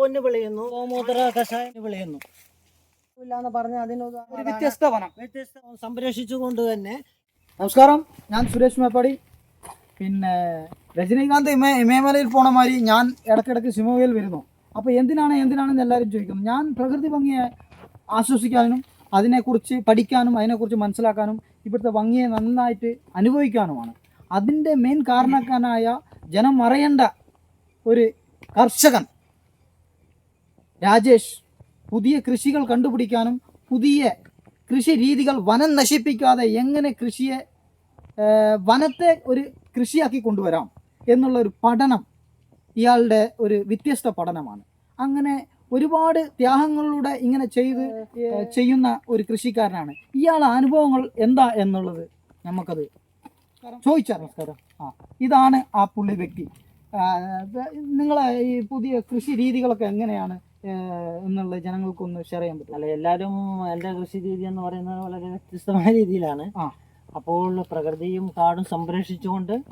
പൊന്ന് വിളയുന്നു. ഗോമൂത്ര കഷായം വിളയുന്നു. ഇല്ലാന്ന് പറഞ്ഞ അതിന് ഒരു വ്യത്യസ്ത വനം. വ്യത്യസ്ത സംരക്ഷിച്ചുകൊണ്ട് തന്നെ. നമസ്കാരം. ഞാൻ സുരേഷ് മേപ്പാടി. പിന്നെ രജനീകാന്ത് ഇമേ ഇമയമലയിൽ പോണ മാതിരി ഞാൻ ഇടക്കിടക്ക് സിമോയിൽ വരുന്നു. അപ്പോൾ എന്തിനാണ് എന്തിനാണെന്ന് എല്ലാവരും ചോദിക്കുന്നു. ഞാൻ പ്രകൃതി ഭംഗിയെ ആശ്വസിക്കാനും അതിനെക്കുറിച്ച് പഠിക്കാനും അതിനെക്കുറിച്ച് മനസ്സിലാക്കാനും ഇവിടുത്തെ ഭംഗിയെ നന്നായിട്ട് അനുഭവിക്കാനുമാണ്. അതിന്റെ മെയിൻ കാരണക്കാരനായ ജനം അറിയേണ്ട ഒരു കർഷകൻ രാജേഷ് പുതിയ കൃഷികൾ കണ്ടുപിടിക്കാനും പുതിയ കൃഷി രീതികൾ വനം നശിപ്പിക്കാതെ എങ്ങനെ കൃഷിയെ വനത്തെ ഒരു കൃഷിയാക്കി കൊണ്ടുവരാം എന്നുള്ള ഒരു പഠനം ഇയാളുടെ ഒരു വ്യത്യസ്ത പഠനമാണ്. അങ്ങനെ ഒരുപാട് ത്യാഗങ്ങളിലൂടെ ഇങ്ങനെ ചെയ്ത് ചെയ്യുന്ന ഒരു കൃഷിക്കാരനാണ്. ഇയാളുടെ അനുഭവങ്ങൾ എന്താ എന്നുള്ളത് നമുക്കത് ചോദിച്ചാൽ നമസ്കാരം. ആ ഇതാണ് ആ പുള്ളി വ്യക്തി. നിങ്ങളെ ഈ പുതിയ കൃഷി രീതികളൊക്കെ എങ്ങനെയാണ്? എന്നുള്ളത് ജനങ്ങൾക്കൊന്ന് ഷെയർ ചെയ്യാൻ പറ്റും അല്ല എല്ലാവരും എന്റെ കൃഷി രീതി എന്ന് പറയുന്നത് വളരെ വ്യത്യസ്തമായ രീതിയിലാണ്. അപ്പോൾ പ്രകൃതിയും കാടും സംരക്ഷിച്ചുകൊണ്ട്.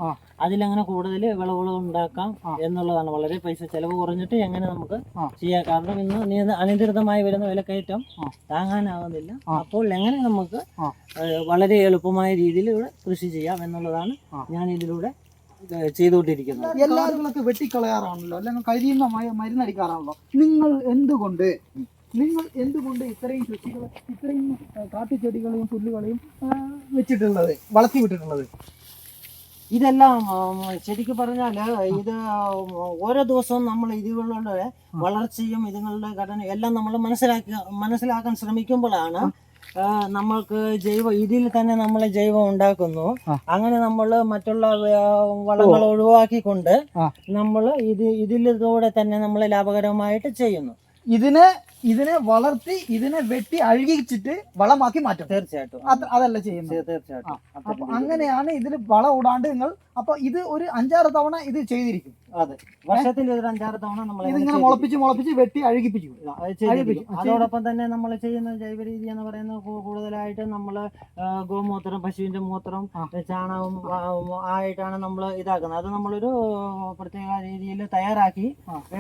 അതിലങ്ങനെ കൂടുതൽ വിളവുകൾ ഉണ്ടാക്കാം എന്നുള്ളതാണ്. വളരെ പൈസ ചെലവ് കുറഞ്ഞിട്ട് എങ്ങനെ നമുക്ക്. ചെയ്യാം? കാരണം ഇന്ന് നിയ- അനിയന്ത്രിതമായി വരുന്ന വിലക്കയറ്റം. താങ്ങാനാവുന്നില്ല. അപ്പോൾ എങ്ങനെ നമുക്ക് വളരെ എളുപ്പമായ രീതിയിൽ ഇവിടെ കൃഷി ചെയ്യാം എന്നുള്ളതാണ് ഞാൻ ഇതിലൂടെ ചെയ്തുകൊണ്ടിരിക്കുന്നത് എല്ലാവർക്കും വെട്ടിക്കളയാറാണല്ലോ. അല്ലെങ്കിൽ കഴിയുന്ന മരുന്നടിക്കാറാണല്ലോ. നിങ്ങൾ എന്തുകൊണ്ട് നിങ്ങൾ എന്തുകൊണ്ട് ഇത്രയും കൃഷികൾ ഇത്രയും കാട്ടുചെടികളെയും പുല്ലുകളെയും വെച്ചിട്ടുള്ളത് വളർത്തി വിട്ടിട്ടുള്ളത്? ഇതെല്ലാം ശരിക്കും പറഞ്ഞാൽ ഇത് ഓരോ ദിവസവും നമ്മൾ ഇതുകളുടെ വളർച്ചയും ഇതുങ്ങളുടെ ഘടന എല്ലാം നമ്മൾ മനസ്സിലാക്കി മനസ്സിലാക്കാൻ ശ്രമിക്കുമ്പോഴാണ് നമ്മൾക്ക് ജൈവ ഇതിൽ തന്നെ നമ്മൾ ജൈവം ഉണ്ടാക്കുന്നു. അങ്ങനെ നമ്മൾ മറ്റുള്ള വളങ്ങൾ ഒഴിവാക്കിക്കൊണ്ട് നമ്മൾ നമ്മൾ ഇത് ഇതിലൂടെ തന്നെ നമ്മൾ ലാഭകരമായിട്ട് ചെയ്യുന്നു. ഇതിനെ ഇതിനെ വളർത്തി ഇതിനെ വെട്ടി അഴുകിച്ചിട്ട് വളമാക്കി മാറ്റും. തീർച്ചയായിട്ടും. അത് അതല്ല ചെയ്യുന്നത്. തീർച്ചയായിട്ടും. അപ്പൊ അങ്ങനെയാണ് ഇതിൽ വളം ഇടാണ്ട് നിങ്ങൾ അപ്പൊ ഇത് ഒരു അഞ്ചാറ് തവണ ഇത് ചെയ്തിരിക്കും. അതെ. വർഷത്തിൽ ഒരു അഞ്ചാറ് തവണ നമ്മൾ ഇതിങ്ങനെ മുളപ്പിച്ച് മുളപ്പിച്ച് വെട്ടി അഴുകിപ്പിച്ചു. അതോടൊപ്പം തന്നെ നമ്മൾ ചെയ്യുന്ന ജൈവ രീതി എന്ന് പറയുന്നത് കൂടുതലായിട്ട് നമ്മൾ ഗോമൂത്രം പശുവിന്റെ മൂത്രം ചാണകവും ചാണകം ആയിട്ടാണ് നമ്മൾ ഇതാക്കുന്നത്. അത് നമ്മളൊരു പ്രത്യേക രീതിയിൽ തയ്യാറാക്കി.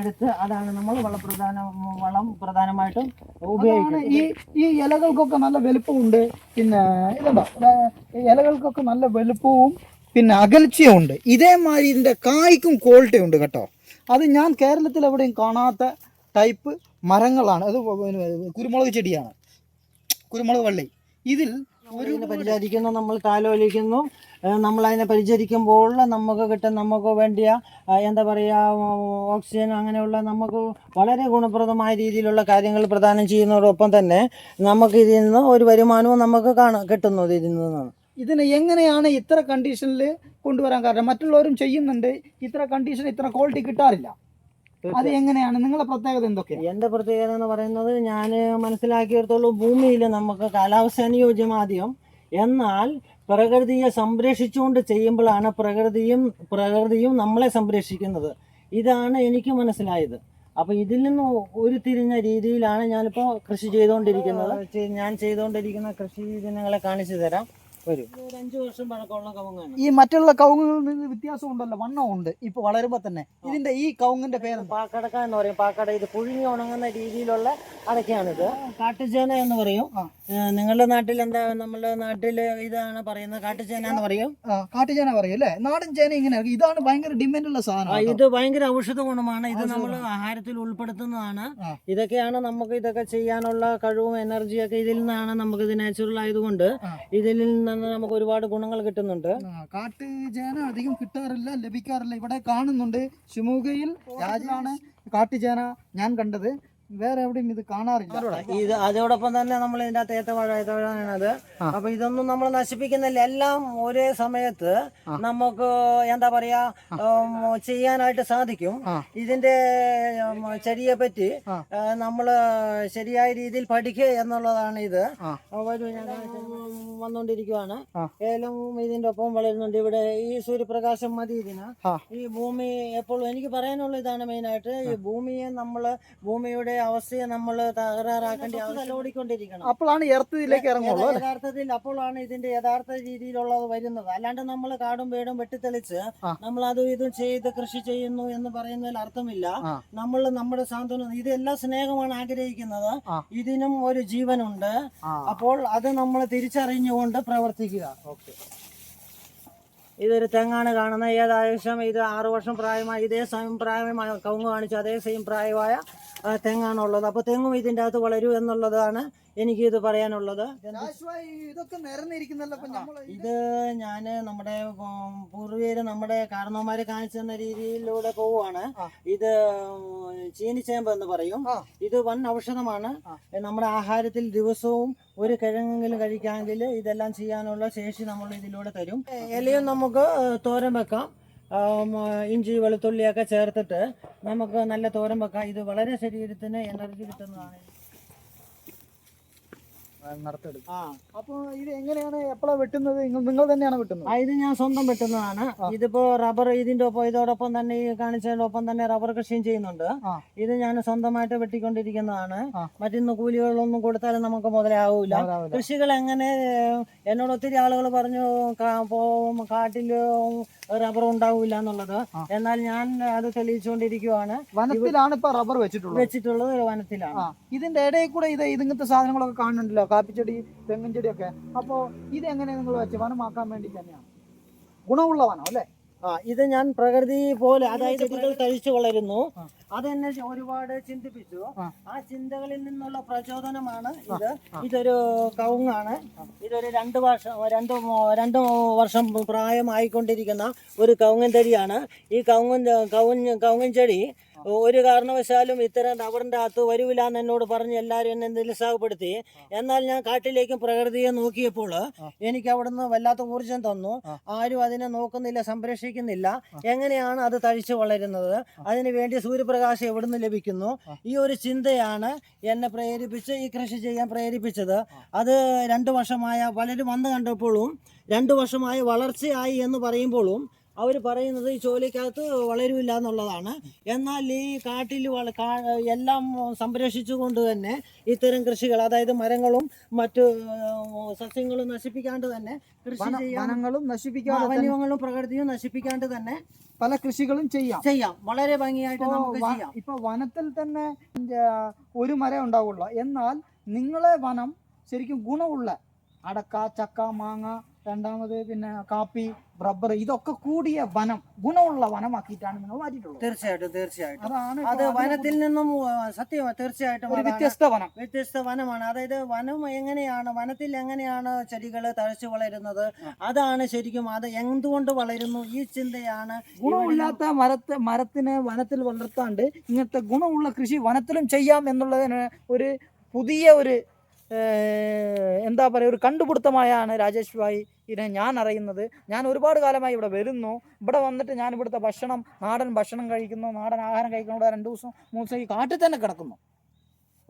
എടുത്ത് അതാണ് നമ്മൾ വളപ്രധാന വളം പ്രധാനമായിട്ടും ഉപയോഗിക്കുന്നത് ഈ ഈ ഇലകൾക്കൊക്കെ നല്ല വലുപ്പമുണ്ട്. പിന്നെ ഇതുണ്ടോ? ഇലകൾക്കൊക്കെ നല്ല വലുപ്പവും പിന്നെ അകൽച്ചയുണ്ട്. ഇതേമാതിരി ഇതിന്റെ കായ്ക്കും ക്വാളിറ്റി ഉണ്ട് കേട്ടോ. അത് ഞാൻ കേരളത്തിൽ എവിടെയും കാണാത്ത ടൈപ്പ് മരങ്ങളാണ്. അത് കുരുമുളക് ചെടിയാണ്. കുരുമുളക് വള്ളി. ഇതിൽ ഒരു പരിചരിക്കുന്നു നമ്മൾ താലോലിക്കുന്നു. നമ്മൾ അതിനെ പരിചരിക്കുമ്പോൾ നമുക്ക് കിട്ടുന്ന നമുക്ക് വേണ്ടിയ എന്താ പറയുക ഓക്സിജൻ അങ്ങനെയുള്ള നമുക്ക് വളരെ ഗുണപ്രദമായ രീതിയിലുള്ള കാര്യങ്ങൾ പ്രദാനം ചെയ്യുന്നതോടൊപ്പം തന്നെ നമുക്ക് ഇതിൽ നിന്ന് ഒരു വരുമാനവും നമുക്ക് കാണാൻ കിട്ടുന്നു ഇതിൽ നിന്നാണ്. ഇതിനെ എങ്ങനെയാണ് ഇത്ര കണ്ടീഷനിൽ കൊണ്ടുവരാൻ കാരണം? മറ്റുള്ളവരും ചെയ്യുന്നുണ്ട്. ഇത്ര കണ്ടീഷൻ ഇത്ര ക്വാളിറ്റി കിട്ടാറില്ല. അത് എങ്ങനെയാണ്? നിങ്ങളുടെ പ്രത്യേകത എന്തൊക്കെയാണ്? എന്റെ പ്രത്യേകത എന്ന് പറയുന്നത് ഞാൻ മനസ്സിലാക്കിയിടത്തോളം ഭൂമിയിൽ നമുക്ക് കാലാവസ്ഥ അനുയോജ്യമാദ്യം എന്നാൽ പ്രകൃതിയെ സംരക്ഷിച്ചുകൊണ്ട് ചെയ്യുമ്പോഴാണ് പ്രകൃതിയും പ്രകൃതിയും നമ്മളെ സംരക്ഷിക്കുന്നത്. ഇതാണ് എനിക്ക് മനസ്സിലായത്. അപ്പോൾ ഇതിൽ നിന്ന് ഉരുത്തിരിഞ്ഞ രീതിയിലാണ് ഞാനിപ്പോൾ കൃഷി ചെയ്തുകൊണ്ടിരിക്കുന്നത്. ഞാൻ ചെയ്തുകൊണ്ടിരിക്കുന്ന കൃഷി ദിനങ്ങളെ കാണിച്ചു തരാം. വരും. ഈ മറ്റുള്ള കവുങ്ങുകളിൽ നിന്ന് വ്യത്യാസം ഉണ്ടല്ലോ വണ്ണം ഉണ്ട്. ഇപ്പൊ വളരുമ്പോ തന്നെ ഇതിന്റെ ഈ കവുങ്ങിന്റെ പേര് പാക്കടക്ക എന്ന് പറയും. പാക്കട ഇത് പുഴുങ്ങി ഉണങ്ങുന്ന രീതിയിലുള്ള അടക്കയാണിത് കാട്ടുചേന എന്ന് പറയും. നിങ്ങളുടെ നാട്ടിൽ എന്താ നമ്മുടെ നാട്ടിൽ ഇതാണ് പറയുന്നത്? കാട്ടുചേന എന്ന് പറയും? കാട്ടുചേന പറയും അല്ലേ? നാടൻ ചേന ഇങ്ങനെ ഇതാണ് ഭയങ്കര ഡിമാൻഡ് ഉള്ള സാധനം ഇത് ഭയങ്കര ഔഷധ ഗുണമാണ്. ഇത് നമ്മൾ ആഹാരത്തിൽ ഉൾപ്പെടുത്തുന്നതാണ്. ഇതൊക്കെയാണ് നമുക്ക് ഇതൊക്കെ ചെയ്യാനുള്ള കഴിവും എനർജിയൊക്കെ ഇതിൽ നിന്നാണ് നമുക്ക് ഇത് നാച്ചുറൽ ആയതുകൊണ്ട് ഇതിൽ നിന്ന് നമുക്ക് ഒരുപാട് ഗുണങ്ങൾ കിട്ടുന്നുണ്ട്. കാട്ട് ചേന അധികം കിട്ടാറില്ല ലഭിക്കാറില്ല. ഇവിടെ കാണുന്നുണ്ട്. ശിമുകയിൽ രാജാണ് കാട്ടുചേന ഞാൻ കണ്ടത്. വേറെ എവിടെയും ഇത് കാണാറില്ല. ഇത് അതോടൊപ്പം തന്നെ നമ്മൾ ഇതിന്റെ അകത്ത് ഏത്തവാഴ ഏത്തവാഴാണത്. അപ്പൊ ഇതൊന്നും നമ്മൾ നശിപ്പിക്കുന്നില്ല. എല്ലാം ഒരേ സമയത്ത്. നമുക്ക് എന്താ പറയാ ചെയ്യാനായിട്ട് സാധിക്കും. ഇതിന്റെ ചെടിയെ പറ്റി നമ്മൾ നമ്മൾ ശരിയായ രീതിയിൽ പഠിക്കുക എന്നുള്ളതാണ് ഇത്. വന്നുകൊണ്ടിരിക്കുവാണ്. ഏലം ഇതിന്റെ ഒപ്പം വളരുന്നുണ്ട്. ഇവിടെ ഈ സൂര്യപ്രകാശം മതി ഇതിന്. ഈ ഭൂമി എപ്പോഴും എനിക്ക് പറയാനുള്ള ഇതാണ് മെയിനായിട്ട്. ഈ ഭൂമിയെ നമ്മൾ ഭൂമിയുടെ അവസ്ഥയെ നമ്മൾ തകരാറാക്കേണ്ട അവസ്ഥ ഓടിക്കൊണ്ടിരിക്കണം അപ്പോഴാണ് എർത്തിലേക്ക് ഇറങ്ങുള്ളൂ അല്ലേ? യഥാർത്ഥത്തിൽ അപ്പോഴാണ് ഇതിന്റെ യഥാർത്ഥ രീതിയിലുള്ളത് വരുന്നത്. അല്ലാണ്ട് നമ്മൾ കാടും വീടും വെട്ടിത്തെളിച്ച്. നമ്മൾ അതും ഇതും ചെയ്ത് കൃഷി ചെയ്യുന്നു എന്ന് പറയുന്നതിൽ അർത്ഥമില്ല. നമ്മൾ നമ്മുടെ സാന്ത്വനം ഇതെല്ലാം സ്നേഹമാണ് ആഗ്രഹിക്കുന്നത്. ഇതിനും ഒരു ജീവനുണ്ട്. അപ്പോൾ അത് നമ്മൾ തിരിച്ചറിഞ്ഞുകൊണ്ട് പ്രവർത്തിക്കുക. ഓക്കെ. ഇതൊരു തെങ്ങാണ് കാണുന്നത്. ഏകദേശം ഇത് ആറു വർഷം പ്രായമായ ഇതേ സമയം പ്രായമായ കവുങ്ങ് കാണിച്ച. അതേ സെയിം പ്രായമായ തെങ്ങാണുള്ളത്. അപ്പോൾ തെങ്ങും ഇതിന്റെ അകത്ത് വളരൂ എന്നുള്ളതാണ് എനിക്ക് ഇത് പറയാനുള്ളത് ഇത് ഞാൻ നമ്മുടെ പൂർവികര് നമ്മുടെ കാരണവന്മാരെ കാണിച്ചു തന്ന രീതിയിലൂടെ പോവാണ് ഇത് ചീനിച്ചേമ്പ് എന്ന് പറയും. ഇത് വൻ ഔഷധമാണ്. നമ്മുടെ ആഹാരത്തിൽ ദിവസവും ഒരു കിഴങ്ങെങ്കിലും കഴിക്കാമെങ്കിൽ ഇതെല്ലാം ചെയ്യാനുള്ള ശേഷി നമ്മൾ ഇതിലൂടെ തരും ഇലയും നമുക്ക് തോരൻ വെക്കാം. ഇഞ്ചി വെളുത്തുള്ളിയൊക്കെ ചേർത്തിട്ട് നമുക്ക് നല്ല തോരൻ വെക്കാം. ഇത് വളരെ ശരീരത്തിന് എനർജി കിട്ടുന്നതാണ്. ആ. അപ്പൊ ഇത് എങ്ങനെയാണ്? എപ്പോഴാ വെട്ടുന്നത്? നിങ്ങൾ നിങ്ങൾ തന്നെയാണ് വെട്ടുന്നത്? ആ, ഇത് ഞാൻ സ്വന്തം വെട്ടുന്നതാണ്. ഇതിപ്പോ റബ്ബർ ഇതിന്റെ ഒപ്പം ഇതോടൊപ്പം തന്നെ ഈ കാണിച്ചതിനൊപ്പം തന്നെ റബ്ബർ കൃഷിയും ചെയ്യുന്നുണ്ട്. ആ. ഇത് ഞാൻ സ്വന്തമായിട്ട് വെട്ടിക്കൊണ്ടിരിക്കുന്നതാണ്. ആ. മറ്റിന്ന് കൂലികളൊന്നും കൊടുത്താലും നമുക്ക് മുതലാവൂല. കൃഷികൾ എങ്ങനെ എന്നോട് ഒത്തിരി ആളുകൾ പറഞ്ഞു കാ- പോ- കാട്ടിൽ റബ്ബർ ഉണ്ടാവില്ല എന്നുള്ളത്. ആ. എന്നാൽ ഞാൻ അത് തെളിയിച്ചുകൊണ്ടിരിക്കുവാണ്. വനത്തിലാണ് ഇപ്പൊ റബ്ബർ വെച്ചിട്ടുള്ളത്. വെച്ചിട്ടുള്ളത് വനത്തിലാണ്. ആ. ഇതിന്റെ ഇടയിൽ കൂടെ ഇത് ഇതിങ്ങനത്തെ സാധനങ്ങളൊക്കെ കാണുന്നുണ്ടല്ലോ? കാപ്പിച്ചെടി തെങ്ങൻ ചെടിയൊക്കെ. അപ്പോ ഇത് എങ്ങനെ നിങ്ങൾ വെച്ച് വനമാക്കാൻ വേണ്ടി തന്നെയാണ്? ഗുണമുള്ള വനം അല്ലേ? ആ ഇത് ഞാൻ പ്രകൃതി പോലെ അതായത് ചെടികൾ തഴിച്ചു വളരുന്നു. അതെന്നെ ഒരുപാട് ചിന്തിപ്പിച്ചു. ആ. ചിന്തകളിൽ നിന്നുള്ള പ്രചോദനമാണ് ഇത്. ഇതൊരു കവുങ്ങാണ്. ഇതൊരു രണ്ട് വർഷം രണ്ട് രണ്ട് വർഷം പ്രായമായിക്കൊണ്ടിരിക്കുന്ന ഒരു കവുങ്ങൻ തടിയാണ് ഈ കവുങ്ങൻ കവുങ്ങൻ കവുങ്ങൻ ചെടി ഒരു കാരണവശാലും ഇത്തരം റബ്ബറിന്റെ അകത്ത് വരൂല എന്ന് എന്നോട് പറഞ്ഞ് എല്ലാവരും എന്നെ നിരുത്സാഹപ്പെടുത്തി. എന്നാൽ ഞാൻ കാട്ടിലേക്കും പ്രകൃതിയെ നോക്കിയപ്പോൾ എനിക്ക് അവിടുന്ന് വല്ലാത്ത ഊർജം തന്നു. ആരും അതിനെ നോക്കുന്നില്ല സംരക്ഷിക്കുന്നില്ല. എങ്ങനെയാണ് അത് തഴിച്ചു വളരുന്നത്? അതിന് വേണ്ടി സൂര്യപ്രകാശം എവിടുന്ന് ലഭിക്കുന്നു? ഈ ഒരു ചിന്തയാണ് എന്നെ പ്രേരിപ്പിച്ച് ഈ കൃഷി ചെയ്യാൻ പ്രേരിപ്പിച്ചത്. അത് രണ്ടു വർഷമായ പലരും വന്ന് കണ്ടപ്പോഴും രണ്ടു വർഷമായി വളർച്ചയായി എന്ന് പറയുമ്പോഴും അവർ പറയുന്നത് ഈ ചോലിക്കകത്ത് വളരില്ല എന്നുള്ളതാണ് എന്നാൽ ഈ കാട്ടിൽ വള കാ- എല്ലാം സംരക്ഷിച്ചുകൊണ്ട് തന്നെ ഇത്തരം കൃഷികൾ അതായത് മരങ്ങളും മറ്റു സസ്യങ്ങളും നശിപ്പിക്കാണ്ട് തന്നെ കൃഷി വനങ്ങളും നശിപ്പിക്കാതെ വന്യങ്ങളും പ്രകൃതിയും നശിപ്പിക്കാണ്ട് തന്നെ പല കൃഷികളും ചെയ്യാം. ചെയ്യാം. വളരെ ഭംഗിയായിട്ട് നമുക്ക് ചെയ്യാം. ഇപ്പൊ വനത്തിൽ തന്നെ ഒരു മരം ഉണ്ടാവുള്ളൂ. എന്നാൽ നിങ്ങളെ വനം ശരിക്കും ഗുണമുള്ള അടക്ക ചക്ക മാങ്ങ രണ്ടാമത് പിന്നെ കാപ്പി റബ്ബർ ഇതൊക്കെ കൂടിയ വനം ഗുണമുള്ള വനമാക്കിയിട്ടാണ് നിങ്ങൾ മാറ്റിയിട്ടുള്ളത്. തീർച്ചയായിട്ടും തീർച്ചയായിട്ടും. അതാണ് അത് വനത്തിൽ നിന്നും സത്യം തീർച്ചയായിട്ടും ഒരു വ്യത്യസ്ത വനം. വ്യത്യസ്ത വനമാണ്. അതായത് വനം എങ്ങനെയാണ് വനത്തിൽ എങ്ങനെയാണ് ചെടികൾ തഴച്ചു വളരുന്നത് അതാണ് ശരിക്കും അത് എന്തുകൊണ്ട് വളരുന്നു ഈ ചിന്തയാണ് ഗുണമില്ലാത്ത മരത്തെ മരത്തിന് വനത്തിൽ വളർത്താണ്ട് ഇങ്ങനത്തെ ഗുണമുള്ള കൃഷി വനത്തിലും ചെയ്യാം എന്നുള്ളതിന് ഒരു പുതിയ ഒരു എന്താ പറയുക ഒരു കണ്ടുപിടുത്തമായാണ് രാജേഷ് ഭായി ഇതിനെ ഞാൻ അറിയുന്നത്. ഞാൻ ഒരുപാട് കാലമായി ഇവിടെ വരുന്നു. ഇവിടെ വന്നിട്ട് ഞാൻ ഇവിടുത്തെ ഭക്ഷണം നാടൻ ഭക്ഷണം കഴിക്കുന്നു നാടൻ ആഹാരം കഴിക്കുന്നു. രണ്ട് ദിവസം മൂന്ന് ദിവസം ഈ കാട്ടിൽ തന്നെ കിടക്കുന്നു.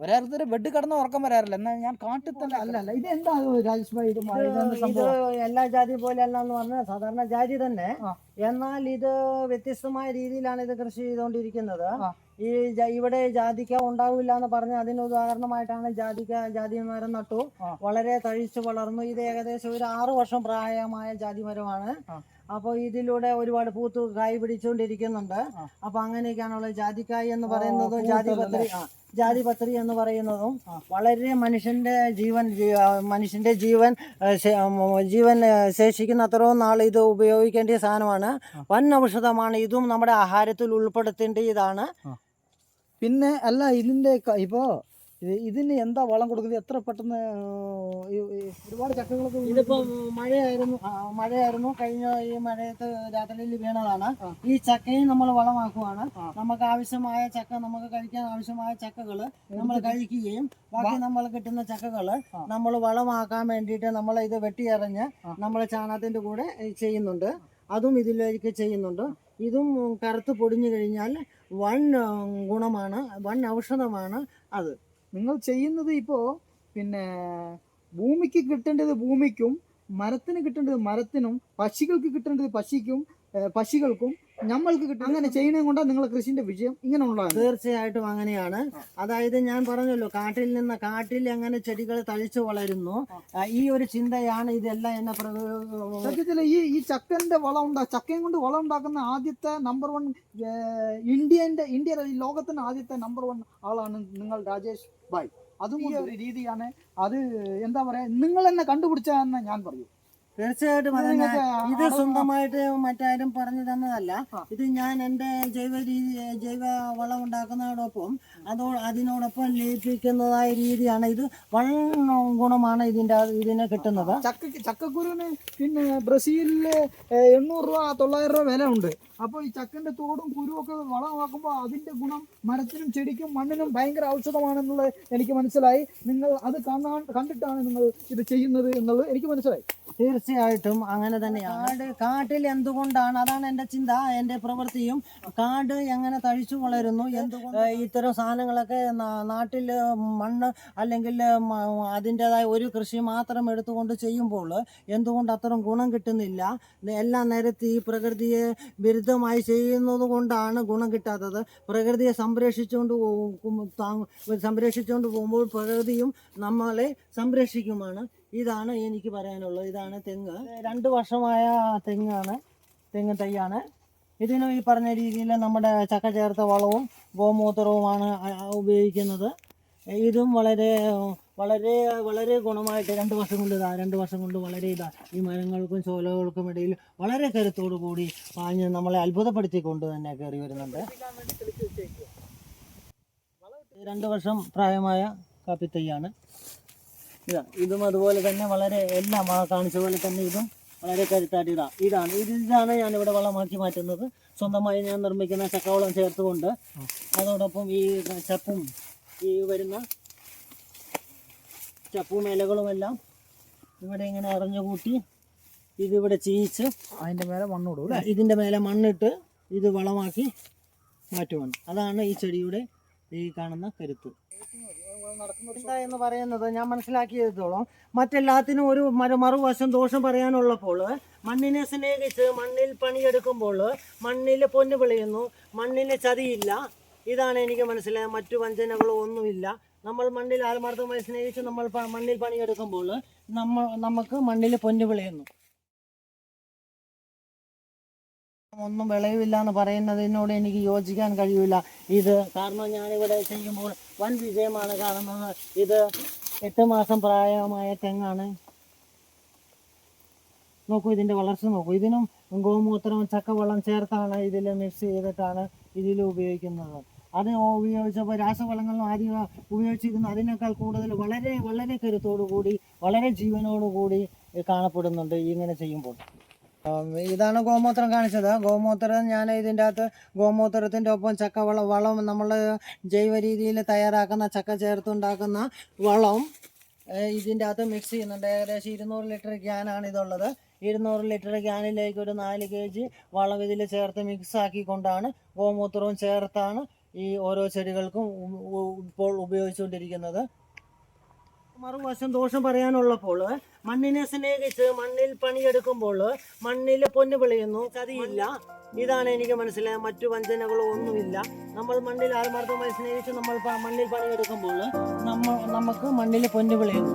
ഒരാൾക്ക് ബെഡ് കിടന്ന് ഉറക്കം വരാറില്ല. എന്നാൽ ഞാൻ കാട്ടിൽ തന്നെ അല്ല അല്ല ഇത് എന്താ രാജേഷ് ഭായി ഇത് ഇത് എല്ലാ ജാതി പോലെ അല്ല എന്ന് പറഞ്ഞാൽ സാധാരണ ജാതി തന്നെ. എന്നാൽ ഇത് വ്യത്യസ്തമായ രീതിയിലാണ് ഇത് കൃഷി ചെയ്തുകൊണ്ടിരിക്കുന്നത്. ഈ ഇവിടെ ജാതിക്ക ഉണ്ടാവില്ല എന്ന് പറഞ്ഞ് അതിന് ഉദാഹരണമായിട്ടാണ് ജാതിക്ക ജാതി മരം നട്ടു വളരെ തഴിച്ചു വളർന്നു. ഇത് ഏകദേശം ഒരു ആറു വർഷം പ്രായമായ ജാതി മരമാണ്. അപ്പോൾ ഇതിലൂടെ ഒരുപാട് പൂത്ത് കായ് പിടിച്ചുകൊണ്ടിരിക്കുന്നുണ്ട്. അപ്പൊ അങ്ങനെയൊക്കെയാണുള്ള ജാതിക്കായ് എന്ന് പറയുന്നതും ജാതി? പത്രി ജാതി ജാതിപത്രി എന്ന് പറയുന്നതും വളരെ മനുഷ്യന്റെ ജീവൻ മനുഷ്യന്റെ ജീവൻ ജീവൻ ശേഷിക്കുന്ന അത്രയും നാൾ ഇത് ഉപയോഗിക്കേണ്ട സാധനമാണ്. വൻ ഔഷധമാണ്. ഇതും നമ്മുടെ ആഹാരത്തിൽ ഉൾപ്പെടുത്തേണ്ടതാണ്. പിന്നെ അല്ല ഇതിന്റെ ഇപ്പോൾ ഇപ്പോ ഇതിന് എന്താ വളം കൊടുക്കുന്നത്? എത്ര പെട്ടെന്ന് ഒരുപാട് ചക്കകളൊക്കെ ഇതിപ്പോ മഴയായിരുന്നു മഴയായിരുന്നു. കഴിഞ്ഞ ഈ മഴയത്ത് രാത്രിയിൽ വീണതാണ്. ഈ ചക്കയും നമ്മൾ വളമാക്കുവാണ്. നമുക്ക് ആവശ്യമായ ചക്ക നമുക്ക് കഴിക്കാൻ ആവശ്യമായ ചക്കകൾ നമ്മൾ കഴിക്കുകയും ബാക്കി നമ്മൾ കിട്ടുന്ന ചക്കകൾ. നമ്മൾ വളമാക്കാൻ വേണ്ടിയിട്ട് നമ്മൾ ഇത് വെട്ടിയെറിഞ്ഞ്. നമ്മൾ ചാണകത്തിന്റെ കൂടെ ചെയ്യുന്നുണ്ട്. അതും ഇതിലേക്ക് ചെയ്യുന്നുണ്ട്. ഇതും കറുത്ത് പൊടിഞ്ഞു കഴിഞ്ഞാൽ വൺ ഗുണമാണ് വൺ ഔഷധമാണ് അത്. നിങ്ങൾ ചെയ്യുന്നത് ഇപ്പോൾ പിന്നെ ഭൂമിക്ക് കിട്ടേണ്ടത് ഭൂമിക്കും മരത്തിന് കിട്ടേണ്ടത് മരത്തിനും പക്ഷികൾക്ക് കിട്ടേണ്ടത് പക്ഷിക്കും ഞമ്മൾക്ക് നമ്മൾക്ക് കിട്ടും അങ്ങനെ ചെയ്യണേ കൊണ്ടാണ് നിങ്ങളെ കൃഷിന്റെ വിജയം ഇങ്ങനെ ഉണ്ടാകുന്നത് തീർച്ചയായിട്ടും അങ്ങനെയാണ്. അതായത് ഞാൻ പറഞ്ഞല്ലോ കാട്ടിൽ നിന്ന് കാട്ടിൽ എങ്ങനെ ചെടികൾ തളിച്ചു വളരുന്നു ഈ ഒരു ചിന്തയാണ് ഇതെല്ലാം എന്നെ സത്യത്തിൽ ഈ ഈ ചക്കന്റെ വളം ഉണ്ടാ ചക്കയും കൊണ്ട് വളം ഉണ്ടാക്കുന്ന ആദ്യത്തെ നമ്പർ വൺ ഇന്ത്യന്റെ ഇന്ത്യ ലോകത്തിന്റെ ആദ്യത്തെ നമ്പർ വൺ ആളാണ് നിങ്ങൾ രാജേഷ് ഭായ്. അതും ഈ ഒരു രീതിയാണ് അത് എന്താ പറയാ നിങ്ങൾ തന്നെ കണ്ടുപിടിച്ചതെന്ന് ഞാൻ പറയും. തീർച്ചയായിട്ടും ഇത് സ്വന്തമായിട്ട് മറ്റാരും പറഞ്ഞു തന്നതല്ല. ഇത് ഞാൻ എന്റെ ജൈവ രീതി ജൈവ വളം ഉണ്ടാക്കുന്നതോടൊപ്പം അതോ അതിനോടൊപ്പം ലയിപ്പിക്കുന്നതായ രീതിയാണ് ഇത്. വളരെ ഗുണമാണ് ഇതിന്റെ ഇതിന് കിട്ടുന്നത്. ചക്ക ചക്കക്കുരുവിന് പിന്നെ ബ്രസീലിൽ എണ്ണൂറ് രൂപ തൊള്ളായിരം രൂപ വില ഉണ്ട്. അപ്പോൾ ഈ ചക്കന്റെ തോടും കുരുവും ഒക്കെ വളമാക്കുമ്പോൾ അതിന്റെ ഗുണം മരത്തിനും ചെടിക്കും മണ്ണിനും ഭയങ്കര ഔഷധമാണെന്നുള്ളത് എനിക്ക് മനസ്സിലായി. നിങ്ങൾ അത് കാണാൻ കണ്ടിട്ടാണ് നിങ്ങൾ ഇത് ചെയ്യുന്നത് എന്നുള്ളത് എനിക്ക് മനസ്സിലായി. തീർച്ചയായിട്ടും അങ്ങനെ തന്നെയാണ്. കാട് കാട്ടിൽ എന്തുകൊണ്ടാണ്? അതാണ് എന്റെ ചിന്ത എന്റെ പ്രവൃത്തിയും. കാട് എങ്ങനെ തഴിച്ചു വളരുന്നു? എന്തുകൊണ്ട് ഇത്തരം സാധനങ്ങളൊക്കെ നാട്ടിൽ മണ്ണ് അല്ലെങ്കിൽ അതിന്റെതായ ഒരു കൃഷി മാത്രം എടുത്തുകൊണ്ട് ചെയ്യുമ്പോൾ എന്തുകൊണ്ട് അത്തരം ഗുണം കിട്ടുന്നില്ല? എല്ലാം ഈ പ്രകൃതിയെ വിരുദ്ധമായി ചെയ്യുന്നത് കൊണ്ടാണ് ഗുണം കിട്ടാത്തത്. പ്രകൃതിയെ സംരക്ഷിച്ചുകൊണ്ട് സംരക്ഷിച്ചുകൊണ്ട് പോകുമ്പോൾ പ്രകൃതിയും നമ്മളെ സംരക്ഷിക്കുമാണ്. ഇതാണ് എനിക്ക് പറയാനുള്ളത്. ഇതാണ് തെങ്ങ്. രണ്ട് വർഷമായ തെങ്ങാണ്. തെങ്ങ് തൈയാണ്. ഇതിന് ഈ പറഞ്ഞ രീതിയിൽ നമ്മുടെ ചക്ക ചേർത്ത വളവും ഗോമൂത്രവുമാണ് ഉപയോഗിക്കുന്നത്. ഇതും വളരെ വളരെ വളരെ ഗുണമായിട്ട് രണ്ട് വർഷം കൊണ്ട് ഇതാ രണ്ട് വർഷം കൊണ്ട് വളരെ ഇതാ ഈ മരങ്ങൾക്കും ചോലകൾക്കും ഇടയിൽ വളരെ കരുത്തോടു കൂടി പാഞ്ഞ് നമ്മളെ അത്ഭുതപ്പെടുത്തിക്കൊണ്ട് തന്നെ കയറി വരുന്നുണ്ട്. രണ്ട് വർഷം പ്രായമായ കാപ്പിത്തൈയാണ്. ഇതാ ഇതും അതുപോലെ തന്നെ വളരെ എല്ലാം ആ കാണിച്ച പോലെ തന്നെ ഇതും വളരെ കരുത്തായിട്ട് ഇതാ ഇതാണ്. ഇത് ഇതാണ് ഞാൻ ഇവിടെ വളമാക്കി മാറ്റുന്നത്. സ്വന്തമായി ഞാൻ നിർമ്മിക്കുന്ന ചക്കവളം ചേർത്തുകൊണ്ട് അതോടൊപ്പം ഈ ചപ്പും ഈ വരുന്ന ചപ്പും ഇലകളുമെല്ലാം ഇവിടെ ഇങ്ങനെ അറിഞ്ഞു കൂട്ടി ഇതിവിടെ ചീയിച്ച് അതിന്റെ മേലെ മണ്ണിടും ഇതിന്റെ മേലെ മണ്ണിട്ട് ഇത് വളമാക്കി മാറ്റുവാണ്. അതാണ് ഈ ചെടിയുടെ ഈ കാണുന്ന കരുത്ത്. എന്താ എന്ന് പറയുന്നത് ഞാൻ മനസ്സിലാക്കിയതോളം മറ്റെല്ലാത്തിനും ഒരു മറു മറുവശം ദോഷം പറയാനുള്ളപ്പോൾ മണ്ണിനെ സ്നേഹിച്ച് മണ്ണിൽ പണിയെടുക്കുമ്പോൾ മണ്ണിൽ പൊന്ന് വിളയുന്നു മണ്ണിന് ചതിയില്ല. ഇതാണ് എനിക്ക് മനസ്സിലായത്. മറ്റു വഞ്ചനകളോ ഒന്നുമില്ല. നമ്മൾ മണ്ണിൽ ആത്മാർത്ഥമായി സ്നേഹിച്ച് നമ്മൾ മണ്ണിൽ പണിയെടുക്കുമ്പോൾ നമ്മ നമുക്ക് മണ്ണിൽ പൊന്ന് വിളയുന്നു. ഒന്നും വിളയുമില്ല എന്ന് പറയുന്നതിനോട് എനിക്ക് യോജിക്കാൻ കഴിയില്ല ഇത് കാരണം ഞാനിവിടെ ചെയ്യുമ്പോൾ വൻ വിജയമാണ് കാരണം ഇത് എട്ട് മാസം പ്രായമായ തെങ്ങാണ്. നോക്കൂ ഇതിന്റെ വളർച്ച നോക്കൂ. ഇതിനും ഗോമൂത്രവും ചക്കവെള്ളം ചേർത്താണ് ഇതിൽ മിക്സ് ചെയ്തിട്ടാണ് ഇതിൽ ഉപയോഗിക്കുന്നത്. അത് ഉപയോഗിച്ചപ്പോൾ രാസവളങ്ങളും ആദ്യം ഉപയോഗിച്ചിരുന്നു അതിനേക്കാൾ കൂടുതൽ വളരെ വളരെ കരുത്തോടു കൂടി വളരെ ജീവനോടുകൂടി കാണപ്പെടുന്നുണ്ട് ഇങ്ങനെ ചെയ്യുമ്പോൾ. ഇതാണ് ഗോമൂത്രം കാണിച്ചത്. ഗോമൂത്രം ഞാൻ ഇതിന്റെ അകത്ത് ഗോമൂത്രത്തിന്റെ ഒപ്പം ചക്ക വളം വളം നമ്മൾ ജൈവ രീതിയിൽ തയ്യാറാക്കുന്ന ചക്ക ചേർത്തുണ്ടാക്കുന്ന വളം ഇതിന്റെ അകത്ത് മിക്സ് ചെയ്യുന്നുണ്ട്. ഏകദേശം ഇരുന്നൂറ് ലിറ്റർ ക്യാനാണ് ഇതുള്ളത്. ഇരുന്നൂറ് ലിറ്റർ ക്യാനിലേക്ക് ഒരു നാല് കെ ജി വളം ഇതിൽ ചേർത്ത് മിക്സ് ആക്കിക്കൊണ്ടാണ് ഗോമൂത്രവും ചേർത്താണ് ഈ ഓരോ ചെടികൾക്കും ഇപ്പോൾ ഉപയോഗിച്ചുകൊണ്ടിരിക്കുന്നത്. മറുവശം ദോഷം പറയാനുള്ളപ്പോൾ മണ്ണിനെ സ്നേഹിച്ച് മണ്ണിൽ പണിയെടുക്കുമ്പോൾ മണ്ണിൽ പൊന്ന് വിളയുന്നു ചതിയില്ല. ഇതാണ് എനിക്ക് മനസ്സിലായത്. മറ്റു വഞ്ചനകളോ ഒന്നുമില്ല. നമ്മൾ മണ്ണിൽ ആത്മാർത്ഥമായി സ്നേഹിച്ച് നമ്മൾ മണ്ണിൽ പണിയെടുക്കുമ്പോൾ നമ്മ നമുക്ക് മണ്ണിൽ പൊന്ന് വിളയുന്നു.